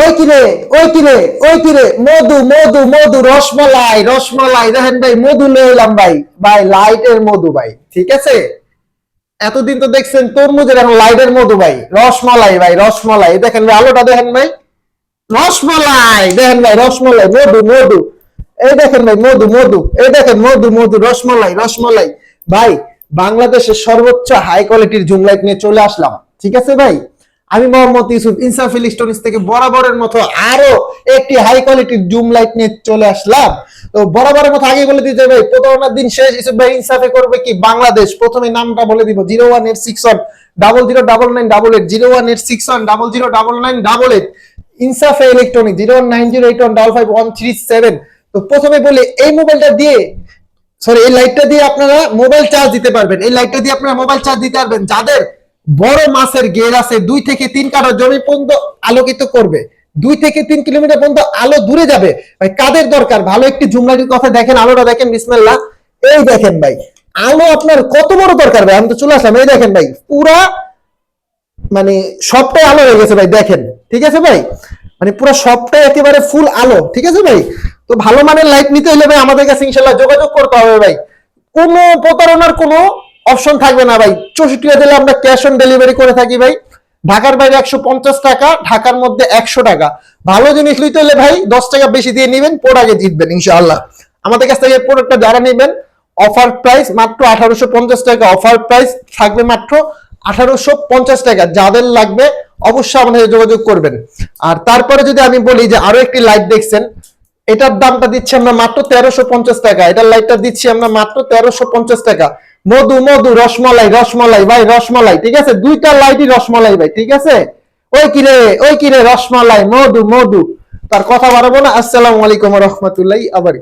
ওই কিরে ওই কিরে ওই কিরে মধু মধু মধু, রসমালাই রসমালাই। দেখেন ভাই, মধু নিয়ে এলাম ভাই। ভাই, লাইটের মধু ভাই, ঠিক আছে? এতদিন তো দেখছেন তরমুজের এখন লাইটের মধু ভাই। রসমালাই ভাই, রসমালাই। দেখেন ভাই, আলোটা দেখেন ভাই। রসমালাই! দেখেন ভাই, রসমালাই, মধু মধু। এই দেখেন ভাই, মধু মধু। এই দেখেন, মধু মধু, রসমালাই রসমালাই। ভাই, বাংলাদেশের সর্বোচ্চ হাই কোয়ালিটির জুম লাইট নিয়ে চলে আসলাম। ঠিক আছে ভাই? আমি মোহাম্মদ ইউসুফ ইনসাফ ইলেকট্রনিক্স থেকে বরাবরের মতো আরও একটি হাই কোয়ালিটির জুম লাইট নিয়ে চলে আসলাম। তো বরাবরের মতো আগে বলে দিতে ভাই, প্রতারণার দিন শেষ। ইউসুফ ভাই, ইনসাফে করবে কি? বাংলাদেশ। প্রথমে নামটা বলে দিব, zero one eight six one double zero double nine double eight, zero one eight six one double zero double nine double eight. ইনসাফে electronic zero one nine zero eight one double five one three seven. তো প্রথমে বলি, এই মোবাইলটা দিয়ে sorry এই লাইটটা দিয়ে আপনারা মোবাইল চার্জ দিতে পারবেন। এই লাইটটা দিয়ে আপনারা মোবাইল চার্জ দিতে পারবেন। যাদের বড় মাছের গের আছে, দুই থেকে তিন কাঠা জমি পর্যন্ত আলোকিত করবে। দুই থেকে তিন কিলোমিটার পর্যন্ত আলো দূরে যাবে। ভাই, কাদের দরকার? ভালো একটি জুমলাইটের কথা দেখেন, আলোটা দেখেন, বিসমিল্লাহ। এই দেখেন ভাই, আলো আপনার কত বড় দরকার ভাই? আমি তো চলে আসলাম, এই দেখেন ভাই, পুরা মানে সবটাই আলো হয়ে গেছে ভাই, দেখেন, ঠিক আছে ভাই? মানে পুরো সবটাই একেবারে ফুল আলো, ঠিক আছে ভাই? তো ভালো মানের লাইট নিতে হলে ভাই আমাদের কাছে ইনশাল্লাহ যোগাযোগ করতে হবে ভাই। কোনো প্রতারণার কোনো অপশন থাকবে না ভাই। চৌষট্টি দিলে আমরা ক্যাশ অন ডেলিভারি করে থাকি ভাই। ঢাকার বাইরে একশো পঞ্চাশ টাকা, ঢাকার মধ্যে একশো টাকা। ভালো জিনিস নিতে হলে ভাই দশ টাকা বেশি দিয়ে নেবেন প্রোডাক্টে জিতবেন ইনশাআল্লাহ। আমাদের কাছ থেকে প্রোডাক্টটা যারা নেবেন অফার প্রাইস মাত্র আঠারোশো পঞ্চাশ টাকা। অফার প্রাইস থাকবে মাত্র আঠারোশো পঞ্চাশ টাকা। যাদের লাগবে অবশ্যই আমাদের যোগাযোগ করবেন। আর তারপরে যদি আমি বলি যে আরও একটি লাইট দেখছেন, এটার দামটা দিচ্ছি আমরা মাত্র তেরোশো পঞ্চাশ টাকা। এটার লাইটটা দিচ্ছি আমরা মাত্র তেরোশো পঞ্চাশ টাকা। মধু মধু, রসমলাই রসমলাই, ভাই, রসমলাই, ঠিক আছে? দুইটা লাইটই রসমলাই, ভাই, ঠিক আছে? ওই কিরে ওই কিরে রসমলাই, মধু মধু। তার কথা বাড়াবো না। আসসালামু আলাইকুম রহমতুল্লাহ আবার